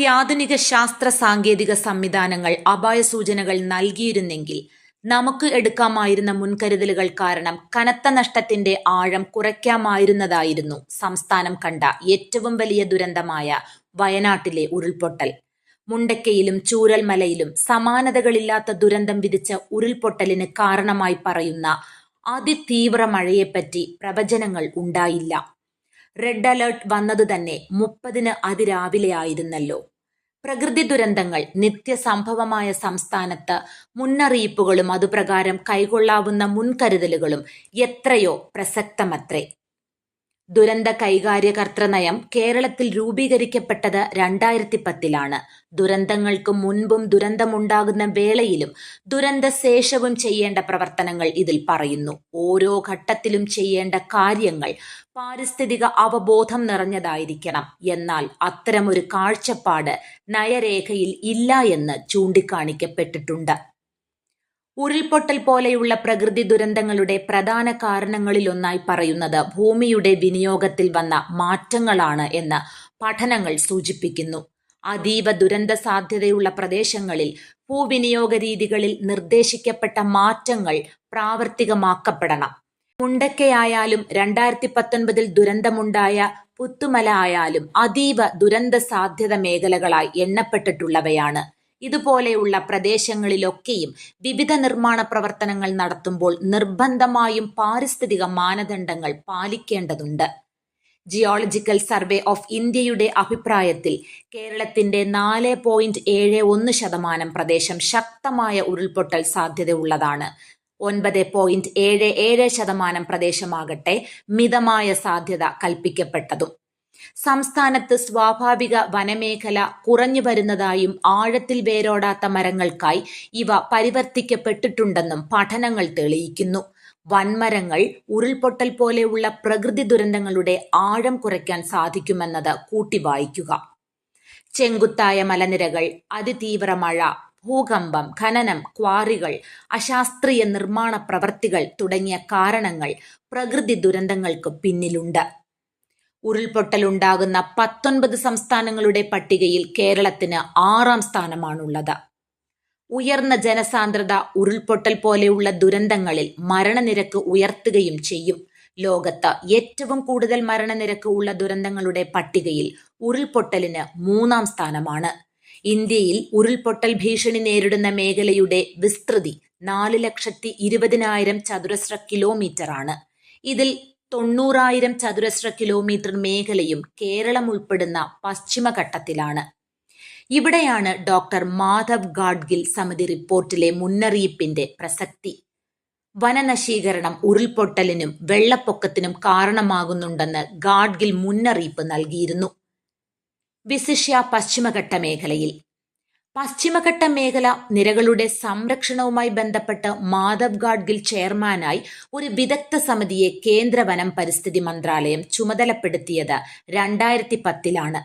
അത്യാധുനിക ശാസ്ത്ര സാങ്കേതിക സംവിധാനങ്ങൾ അപായ സൂചനകൾ നൽകിയിരുന്നെങ്കിൽ നമുക്ക് എടുക്കാമായിരുന്ന മുൻകരുതലുകൾ കാരണം കനത്ത നഷ്ടത്തിന്റെ ആഴം കുറയ്ക്കാമായിരുന്നതായിരുന്നു സംസ്ഥാനം കണ്ട ഏറ്റവും വലിയ ദുരന്തമായ വയനാട്ടിലെ ഉരുൾപൊട്ടൽ. മുണ്ടക്കയിലും ചൂരൽമലയിലും സമാനതകളില്ലാത്ത ദുരന്തം വിധിച്ച ഉരുൾപൊട്ടലിന് കാരണമായി പറയുന്ന അതിതീവ്ര മഴയെപ്പറ്റി പ്രവചനങ്ങൾ ഉണ്ടായില്ല. റെഡ് അലേർട്ട് വന്നത് തന്നെ മുപ്പതിന് അതിരാവിലെ ആയിരുന്നല്ലോ പ്രകൃതി ദുരന്തങ്ങൾ നിത്യസംഭവമായ സംസ്ഥാനത്ത് മുന്നറിയിപ്പുകളും അതുപ്രകാരം കൈകൊള്ളാവുന്ന മുൻകരുതലുകളും എത്രയോ പ്രസക്തമത്രേ. ദുരന്ത കൈകാര്യകർത്തൃ നയം കേരളത്തിൽ രൂപീകരിക്കപ്പെട്ടത് രണ്ടായിരത്തി പത്തിലാണ് ദുരന്തങ്ങൾക്ക് മുൻപും ദുരന്തമുണ്ടാകുന്ന വേളയിലും ദുരന്തശേഷവും ചെയ്യേണ്ട പ്രവർത്തനങ്ങൾ ഇതിൽ പറയുന്നു. ഓരോ ഘട്ടത്തിലും ചെയ്യേണ്ട കാര്യങ്ങൾ പാരിസ്ഥിതിക അവബോധം നിറഞ്ഞതായിരിക്കണം. എന്നാൽ അത്തരമൊരു കാഴ്ചപ്പാട് നയരേഖയിൽ ഇല്ല എന്ന് ചൂണ്ടിക്കാണിക്കപ്പെട്ടിട്ടുണ്ട്. ഉരുൾപൊട്ടൽ പോലെയുള്ള പ്രകൃതി ദുരന്തങ്ങളുടെ പ്രധാന കാരണങ്ങളിലൊന്നായി പറയുന്നത് ഭൂമിയുടെ വിനിയോഗത്തിൽ വന്ന മാറ്റങ്ങളാണ് എന്ന് പഠനങ്ങൾ സൂചിപ്പിക്കുന്നു. അതീവ ദുരന്ത സാധ്യതയുള്ള പ്രദേശങ്ങളിൽ ഭൂവിനിയോഗ രീതികളിൽ നിർദ്ദേശിക്കപ്പെട്ട മാറ്റങ്ങൾ പ്രാവർത്തികമാക്കപ്പെടണം. മുണ്ടക്കയായാലും രണ്ടായിരത്തി പത്തൊൻപതിൽ ദുരന്തമുണ്ടായ പുത്തുമല ആയാലും അതീവ ദുരന്ത സാധ്യത മേഖലകളായി എണ്ണപ്പെട്ടിട്ടുള്ളവയാണ്. ഇതുപോലെയുള്ള പ്രദേശങ്ങളിലൊക്കെയും വിവിധ നിർമ്മാണ പ്രവർത്തനങ്ങൾ നടത്തുമ്പോൾ നിർബന്ധമായും പാരിസ്ഥിതിക മാനദണ്ഡങ്ങൾ പാലിക്കേണ്ടതുണ്ട്. ജിയോളജിക്കൽ സർവേ ഓഫ് ഇന്ത്യയുടെ അഭിപ്രായത്തിൽ കേരളത്തിന്റെ നാല് പോയിന്റ് ഏഴ് ഒന്ന് ശതമാനം പ്രദേശം ശക്തമായ ഉരുൾപൊട്ടൽ സാധ്യതയുള്ളതാണ്. ഒൻപത് പോയിന്റ് ഏഴ് ഏഴ് ശതമാനം പ്രദേശമാകട്ടെ മിതമായ സാധ്യത കൽപ്പിക്കപ്പെട്ടതും. സംസ്ഥാനത്ത് സ്വാഭാവിക വനമേഖല കുറഞ്ഞു വരുന്നതായും ആഴത്തിൽ വേരോടാത്ത മരങ്ങൾക്കായി ഇവ പരിവർത്തിക്കപ്പെട്ടിട്ടുണ്ടെന്നും പഠനങ്ങൾ തെളിയിക്കുന്നു. വൻമരങ്ങൾ ഉരുൾപൊട്ടൽ പോലെയുള്ള പ്രകൃതി ദുരന്തങ്ങളുടെ ആഴം കുറയ്ക്കാൻ സാധിക്കുമെന്നത് കൂട്ടിവായിക്കുക. ചെങ്കുത്തായ മലനിരകൾ അതിതീവ്ര മഴ ഭൂകമ്പം ഖനനം ക്വാറികൾ അശാസ്ത്രീയ നിർമ്മാണ പ്രവർത്തികൾ തുടങ്ങിയ കാരണങ്ങൾ പ്രകൃതി ദുരന്തങ്ങൾക്ക് പിന്നിലുണ്ട്. ഉരുൾപൊട്ടലുണ്ടാകുന്ന പത്തൊൻപത് സംസ്ഥാനങ്ങളുടെ പട്ടികയിൽ കേരളത്തിന് ആറാം സ്ഥാനമാണുള്ളത്. ഉയർന്ന ജനസാന്ദ്രത ഉരുൾപൊട്ടൽ പോലെയുള്ള ദുരന്തങ്ങളിൽ മരണനിരക്ക് ഉയർത്തുകയും ചെയ്യും. ലോകത്ത് ഏറ്റവും കൂടുതൽ മരണനിരക്ക് ഉള്ള ദുരന്തങ്ങളുടെ പട്ടികയിൽ ഉരുൾപൊട്ടലിന് മൂന്നാം സ്ഥാനമാണ്. ഇന്ത്യയിൽ ഉരുൾപൊട്ടൽ ഭീഷണി നേരിടുന്ന മേഖലയുടെ വിസ്തൃതി നാല് ലക്ഷത്തി ഇരുപതിനായിരം ചതുരശ്ര കിലോമീറ്റർ ആണ് ഇതിൽ തൊണ്ണൂറായിരം ചതുരശ്ര കിലോമീറ്റർ മേഖലയും കേരളം ഉൾപ്പെടുന്ന പശ്ചിമഘട്ടത്തിലാണ്. ഇവിടെയാണ് ഡോക്ടർ മാധവ് ഗാഡ്ഗിൽ സമിതി റിപ്പോർട്ടിലെ മുന്നറിയിപ്പിന്റെ പ്രസക്തി. വനനശീകരണം ഉരുൾപൊട്ടലിനും വെള്ളപ്പൊക്കത്തിനും കാരണമാകുന്നുണ്ടെന്ന് ഗാഡ്ഗിൽ മുന്നറിയിപ്പ് നൽകിയിരുന്നു. വിശിഷ്യ പശ്ചിമഘട്ട മേഖലയിൽ. പശ്ചിമഘട്ട മേഖല നിരകളുടെ സംരക്ഷണവുമായി ബന്ധപ്പെട്ട് മാധവ് ഗാഡ്ഗിൽ ചെയർമാനായി ഒരു വിദഗ്ധ സമിതിയെ കേന്ദ്ര വനം പരിസ്ഥിതി മന്ത്രാലയം ചുമതലപ്പെടുത്തിയത് രണ്ടായിരത്തി പത്തിലാണ്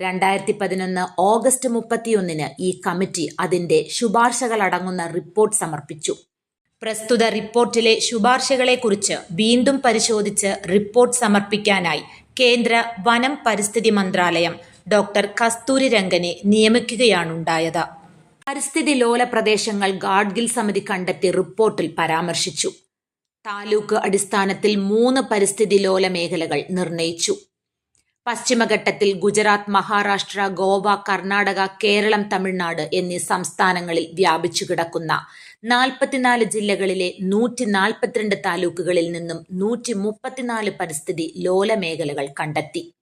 രണ്ടായിരത്തി പതിനൊന്ന് ഓഗസ്റ്റ് മുപ്പത്തിയൊന്നിന് ഈ കമ്മിറ്റി അതിന്റെ ശുപാർശകളടങ്ങുന്ന റിപ്പോർട്ട് സമർപ്പിച്ചു. പ്രസ്തുത റിപ്പോർട്ടിലെ ശുപാർശകളെക്കുറിച്ച് വീണ്ടും പരിശോധിച്ച് റിപ്പോർട്ട് സമർപ്പിക്കാനായി കേന്ദ്ര വനം പരിസ്ഥിതി മന്ത്രാലയം ഡോക്ടർ കസ്തൂരി രംഗനെ നിയമിക്കുകയാണുണ്ടായത്. പരിസ്ഥിതി ലോല പ്രദേശങ്ങൾ ഗാഡ്ഗിൽ സമിതി കണ്ടെത്തി റിപ്പോർട്ടിൽ പരാമർശിച്ചു. താലൂക്ക് അടിസ്ഥാനത്തിൽ മൂന്ന് പരിസ്ഥിതി ലോല മേഖലകൾ നിർണയിച്ചു. പശ്ചിമഘട്ടത്തിൽ ഗുജറാത്ത് മഹാരാഷ്ട്ര ഗോവ കർണാടക കേരളം തമിഴ്നാട് എന്നീ സംസ്ഥാനങ്ങളിൽ വ്യാപിച്ചു കിടക്കുന്ന നാൽപ്പത്തിനാല് ജില്ലകളിലെ നൂറ്റി നാൽപ്പത്തിരണ്ട് താലൂക്കുകളിൽ നിന്നും നൂറ്റി മുപ്പത്തിനാല് പരിസ്ഥിതി ലോല മേഖലകൾ കണ്ടെത്തി.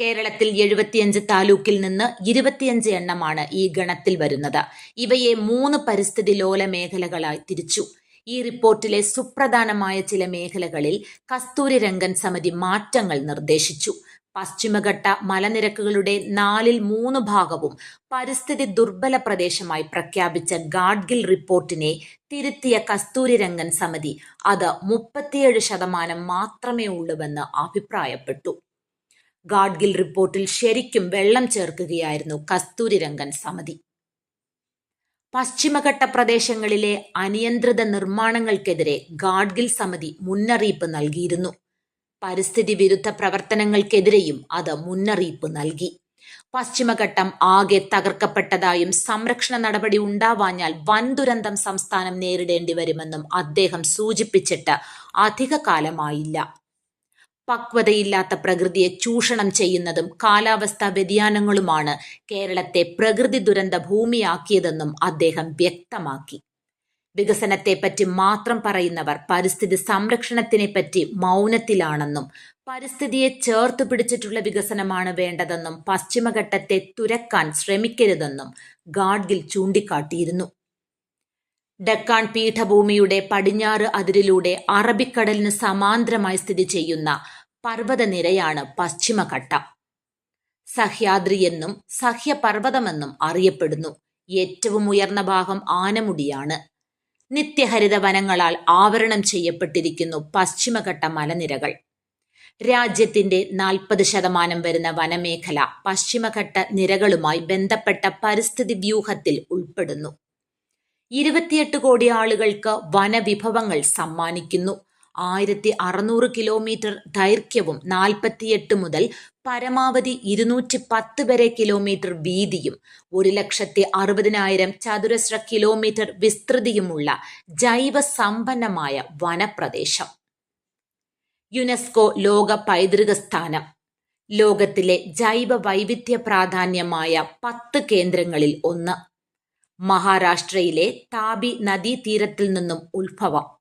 കേരളത്തിൽ എഴുപത്തിയഞ്ച് താലൂക്കിൽ നിന്ന് ഇരുപത്തിയഞ്ച് എണ്ണമാണ് ഈ ഗണത്തിൽ വരുന്നത്. ഇവയെ മൂന്ന് പരിസ്ഥിതി ലോല മേഖലകളായി തിരിച്ചു. ഈ റിപ്പോർട്ടിലെ സുപ്രധാനമായ ചില മേഖലകളിൽ കസ്തൂരി രംഗൻ സമിതി മാറ്റങ്ങൾ നിർദ്ദേശിച്ചു. പശ്ചിമഘട്ട മലനിരക്കുകളുടെ നാലിൽ മൂന്ന് ഭാഗവും പരിസ്ഥിതി ദുർബല പ്രദേശമായി പ്രഖ്യാപിച്ച ഗാഡ്ഗിൽ റിപ്പോർട്ടിനെ തിരുത്തിയ കസ്തൂരി രംഗൻ സമിതി അത് മുപ്പത്തിയേഴ് ശതമാനം മാത്രമേ ഉള്ളൂവെന്ന് അഭിപ്രായപ്പെട്ടു. ഗാഡ്ഗിൽ റിപ്പോർട്ടിൽ ശരിക്കും വെള്ളം ചേർക്കുകയായിരുന്നു കസ്തൂരി രംഗൻ സമിതി. പശ്ചിമഘട്ട പ്രദേശങ്ങളിലെ അനിയന്ത്രിത നിർമ്മാണങ്ങൾക്കെതിരെ ഗാഡ്ഗിൽ സമിതി മുന്നറിയിപ്പ് നൽകിയിരുന്നു. പരിസ്ഥിതി വിരുദ്ധ പ്രവർത്തനങ്ങൾക്കെതിരെയും അത് മുന്നറിയിപ്പ് നൽകി. പശ്ചിമഘട്ടം ആകെ തകർക്കപ്പെട്ടതായും സംരക്ഷണ നടപടി ഉണ്ടാവാഞ്ഞാൽ വൻ ദുരന്തം സംസ്ഥാനം നേരിടേണ്ടി വരുമെന്നും അദ്ദേഹം സൂചിപ്പിച്ചിട്ട് അധിക കാലമായില്ല പക്വതയില്ലാത്ത പ്രകൃതിയെ ചൂഷണം ചെയ്യുന്നതും കാലാവസ്ഥാ വ്യതിയാനങ്ങളുമാണ് കേരളത്തെ പ്രകൃതി ദുരന്ത ഭൂമിയാക്കിയതെന്നും അദ്ദേഹം വ്യക്തമാക്കി. വികസനത്തെപ്പറ്റി മാത്രം പറയുന്നവർ പരിസ്ഥിതി സംരക്ഷണത്തിനെപ്പറ്റി മൗനത്തിലാണെന്നും പരിസ്ഥിതിയെ ചേർത്ത് പിടിച്ചിട്ടുള്ള വികസനമാണ് വേണ്ടതെന്നും പശ്ചിമഘട്ടത്തെ തുരക്കാൻ ശ്രമിക്കരുതെന്നും ഗാഡ്ഗിൽ ചൂണ്ടിക്കാട്ടിയിരുന്നു. ഡക്കാൻ പീഠഭൂമിയുടെ പടിഞ്ഞാറ് അതിരിലൂടെ അറബിക്കടലിന് സമാന്തരമായി സ്ഥിതി ചെയ്യുന്ന പർവതനിരയാണ് പശ്ചിമഘട്ട. സഹ്യാദ്രി എന്നും സഹ്യപർവതമെന്നും അറിയപ്പെടുന്നു. ഏറ്റവും ഉയർന്ന ഭാഗം ആനമുടിയാണ്. നിത്യഹരിത വനങ്ങളാൽ ആവരണം ചെയ്യപ്പെട്ടിരിക്കുന്നു പശ്ചിമഘട്ട മലനിരകൾ. രാജ്യത്തിന്റെ നാൽപ്പത് ശതമാനം വരുന്ന വനമേഖല പശ്ചിമഘട്ട നിരകളുമായി ബന്ധപ്പെട്ട പരിസ്ഥിതി വ്യൂഹത്തിൽ ഉൾപ്പെടുന്നു. ഇരുപത്തിയെട്ട് കോടി ആളുകൾക്ക് വനവിഭവങ്ങൾ സമ്മാനിക്കുന്നു. ആയിരത്തി അറുന്നൂറ് കിലോമീറ്റർ ദൈർഘ്യവും നാൽപ്പത്തിയെട്ട് മുതൽ പരമാവധി ഇരുന്നൂറ്റി പത്ത് വരെ കിലോമീറ്റർ വീതിയും ഒരു ലക്ഷത്തി അറുപതിനായിരം ചതുരശ്ര കിലോമീറ്റർ വിസ്തൃതിയുമുള്ള ജൈവ സമ്പന്നമായ വനപ്രദേശം. യുനെസ്കോ ലോക പൈതൃക സ്ഥാനം. ലോകത്തിലെ ജൈവ വൈവിധ്യ പ്രാധാന്യമായ പത്ത് കേന്ദ്രങ്ങളിൽ ഒന്ന്. മഹാരാഷ്ട്രയിലെ താപി നദീതീരത്തിൽ നിന്നും ഉത്ഭവം.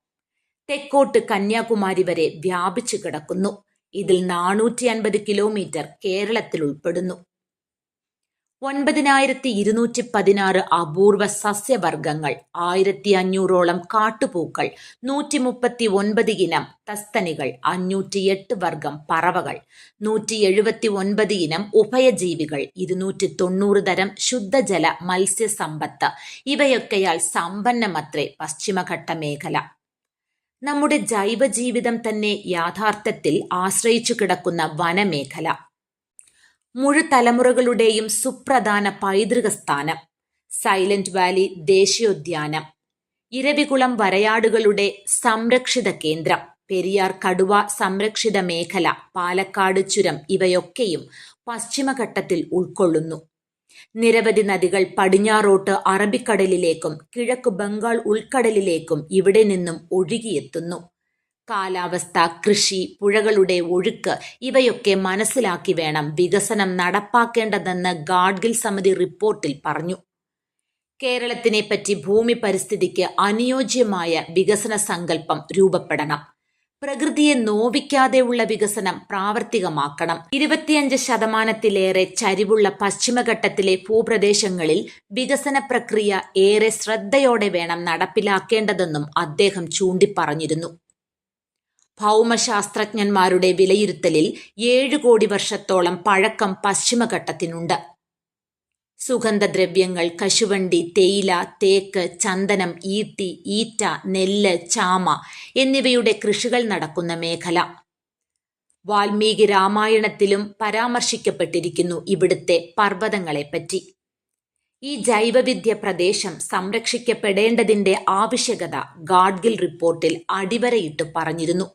തെക്കോട്ട് കന്യാകുമാരി വരെ വ്യാപിച്ചു കിടക്കുന്നു. ഇതിൽ നാനൂറ്റി അൻപത് കിലോമീറ്റർ കേരളത്തിൽ ഉൾപ്പെടുന്നു. ഒൻപതിനായിരത്തി ഇരുന്നൂറ്റി പതിനാറ് അപൂർവ സസ്യവർഗങ്ങൾ ആയിരത്തി അഞ്ഞൂറോളം കാട്ടുപൂക്കൾ നൂറ്റി മുപ്പത്തി ഒൻപത് ഇനം തസ്തനികൾ അഞ്ഞൂറ്റി എട്ട് വർഗം പറവകൾ നൂറ്റി എഴുപത്തി ഒൻപത് ഇനം ഉഭയജീവികൾ ഇരുന്നൂറ്റി തൊണ്ണൂറ് തരം ശുദ്ധജല മത്സ്യസമ്പത്ത് ഇവയൊക്കെയാൽ സമ്പന്നമത്രേ പശ്ചിമഘട്ട മേഖല നമ്മുടെ ജൈവജീവിതം തന്നെ യാഥാർത്ഥ്യത്തിൽ ആശ്രയിച്ചു കിടക്കുന്ന വനമേഖല. മുഴുതലമുറകളുടെയും സുപ്രധാന പൈതൃക സ്ഥാനം സൈലന്റ് വാലി ദേശീയോദ്യാനം ഇരവികുളം വരയാടുകളുടെ സംരക്ഷിത കേന്ദ്രം പെരിയാർ കടുവ സംരക്ഷിത മേഖല പാലക്കാട് ചുരം ഇവയൊക്കെയും പശ്ചിമഘട്ടത്തിൽ ഉൾക്കൊള്ളുന്നു. നിരവധി നദികൾ പടിഞ്ഞാറോട്ട് അറബിക്കടലിലേക്കും കിഴക്ക് ബംഗാൾ ഉൾക്കടലിലേക്കും ഇവിടെ നിന്നും ഒഴുകിയെത്തുന്നു. കാലാവസ്ഥ കൃഷി പുഴകളുടെ ഒഴുക്ക് ഇവയൊക്കെ മനസ്സിലാക്കി വേണം വികസനം നടപ്പാക്കേണ്ടതെന്ന് ഗാഡ്ഗിൽ സമിതി റിപ്പോർട്ടിൽ പറഞ്ഞു. കേരളത്തിനെ പറ്റി ഭൂമി പരിസ്ഥിതിക്ക് അനുയോജ്യമായ വികസന സങ്കല്പം രൂപപ്പെടണം. പ്രകൃതിയെ നോവിക്കാതെയുള്ള വികസനം പ്രാവർത്തികമാക്കണം. ഇരുപത്തിയഞ്ച് ശതമാനത്തിലേറെ ചരിവുള്ള പശ്ചിമഘട്ടത്തിലെ ഭൂപ്രദേശങ്ങളിൽ വികസന പ്രക്രിയ ഏറെ ശ്രദ്ധയോടെ വേണം നടപ്പിലാക്കേണ്ടതെന്നും അദ്ദേഹം ചൂണ്ടിപ്പറഞ്ഞിരുന്നു. ഭൗമശാസ്ത്രജ്ഞന്മാരുടെ വിലയിരുത്തലിൽ ഏഴു കോടി വർഷത്തോളം പഴക്കം പശ്ചിമഘട്ടത്തിനുണ്ട്. സുഗന്ധദ്രവ്യങ്ങൾ കശുവണ്ടി തേയില തേക്ക് ചന്ദനം ഈട്ടി ഈറ്റ നെല്ല് ചാമ എന്നിവയുടെ കൃഷികൾ നടക്കുന്ന മേഖല. വാൽമീകി രാമായണത്തിലും പരാമർശിക്കപ്പെട്ടിരിക്കുന്നു ഇവിടുത്തെ പർവതങ്ങളെപ്പറ്റി. ഈ ജൈവവിദ്യ പ്രദേശം സംരക്ഷിക്കപ്പെടേണ്ടതിന്റെ ആവശ്യകത ഗാഡ്ഗിൽ റിപ്പോർട്ടിൽ അടിവരയിട്ട് പറഞ്ഞിരുന്നു.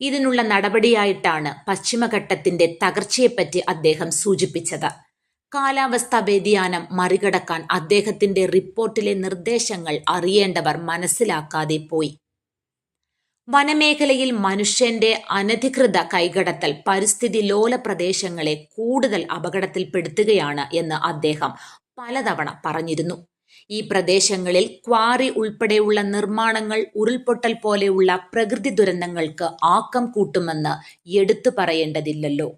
ഇതിനുള്ള നടപടിയായിട്ടാണ് പശ്ചിമഘട്ടത്തിന്റെ തകർച്ചയെപ്പറ്റി അദ്ദേഹം സൂചിപ്പിച്ചത്. കാലാവസ്ഥാ വ്യതിയാനം മറികടക്കാൻ അദ്ദേഹത്തിന്റെ റിപ്പോർട്ടിലെ നിർദ്ദേശങ്ങൾ അറിയേണ്ടവർ മനസ്സിലാക്കാതെ പോയി. വനമേഖലയിൽ മനുഷ്യന്റെ അനധികൃത കൈകടത്തൽ പരിസ്ഥിതി ലോല പ്രദേശങ്ങളെ കൂടുതൽ അപകടത്തിൽപ്പെടുത്തുകയാണ് എന്ന് അദ്ദേഹം പലതവണ പറഞ്ഞിരുന്നു. ഈ പ്രദേശങ്ങളിൽ ക്വാറി ഉൾപ്പെടെയുള്ള നിർമ്മാണങ്ങൾ ഉരുൾപൊട്ടൽ പോലെയുള്ള പ്രകൃതി ദുരന്തങ്ങൾക്ക് ആക്കം കൂട്ടുമെന്ന് എടുത്തു പറയേണ്ടതില്ലല്ലോ.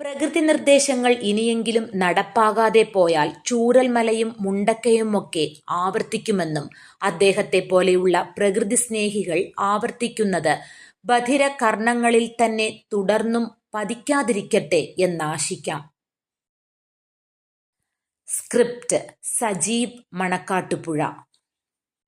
പ്രകൃതി നിർദ്ദേശങ്ങൾ ഇനിയെങ്കിലും നടപ്പാകാതെ പോയാൽ ചൂരൽമലയും മുണ്ടക്കയുമൊക്കെ ആവർത്തിക്കുമെന്നും അദ്ദേഹത്തെ പോലെയുള്ള പ്രകൃതി സ്നേഹികൾ ആവർത്തിക്കുന്നത് ബധിര കർണങ്ങളിൽ തന്നെ തുടർന്നും പതിക്കാതിരിക്കട്ടെ എന്നാശിക്കാം. സ്ക്രിപ്റ്റ് സജീവ് മണക്കാട്ടുപുഴ.